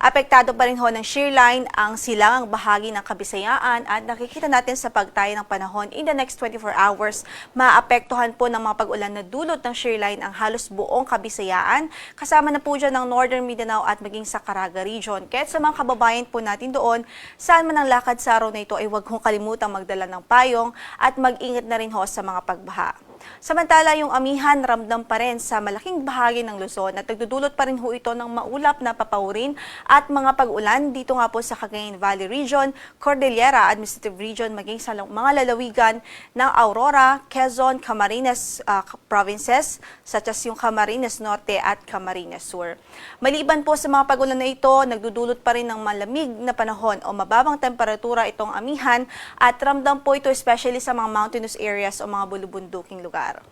Apektado pa rin ho ng shear line ang silangang bahagi ng Kabisayaan at nakikita natin sa pagtayo ng panahon in the next 24 hours, maapektuhan po ng mga pag-ulan na dulot ng shear line ang halos buong Kabisayaan, kasama na po dyan ng Northern Mindanao at maging sa Caraga region. Kaya sa mga kababayan po natin doon, saan man ang lakad sa araw na ito ay huwag hong kalimutang magdala ng payong at mag-ingat na rin ho sa mga pagbaha. Samantala, yung amihan ramdam pa rin sa malaking bahagi ng Luzon at nagdudulot pa rin ho ito ng maulap na papaurin at mga pag-ulan dito nga po sa Cagayan Valley Region, Cordillera Administrative Region, maging sa mga lalawigan ng Aurora, Quezon, Camarines uh, provinces, such as yung Camarines Norte at Camarines Sur. Maliban po sa mga pag-ulan na ito, nagdudulot pa rin ng malamig na panahon o mababang temperatura itong amihan at ramdam po ito especially sa mga mountainous areas o mga bulubunduking lugar. lugar.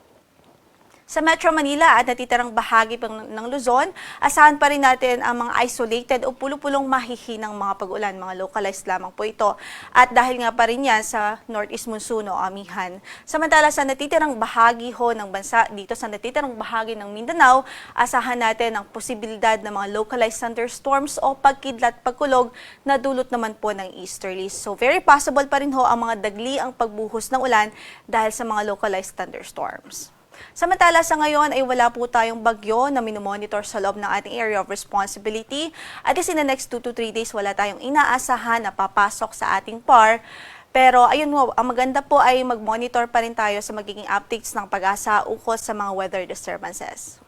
Sa Metro Manila at natitirang bahagi pang ng Luzon, asahan pa rin natin ang mga isolated o pulupulong mahihinang mga pag-ulan, mga localized lamang po ito. At dahil nga pa rin yan sa Northeast Monsoon o Amihan. Samantala sa natitirang bahagi ho ng bansa, dito sa natitirang bahagi ng Mindanao, asahan natin ang posibilidad ng mga localized thunderstorms o pagkidlat pagkulog na dulot naman po ng easterlies. So very possible pa rin ho ang mga dagli ang pagbuhos ng ulan dahil sa mga localized thunderstorms. Samantala sa ngayon ay wala po tayong bagyo na minomonitor sa loob ng ating area of responsibility at least in the next 2 to 3 days wala tayong inaasahan na papasok sa ating PAR. Pero ayun mo, ang maganda po ay mag-monitor pa rin tayo sa magiging updates ng pag-asa ukol sa mga weather disturbances.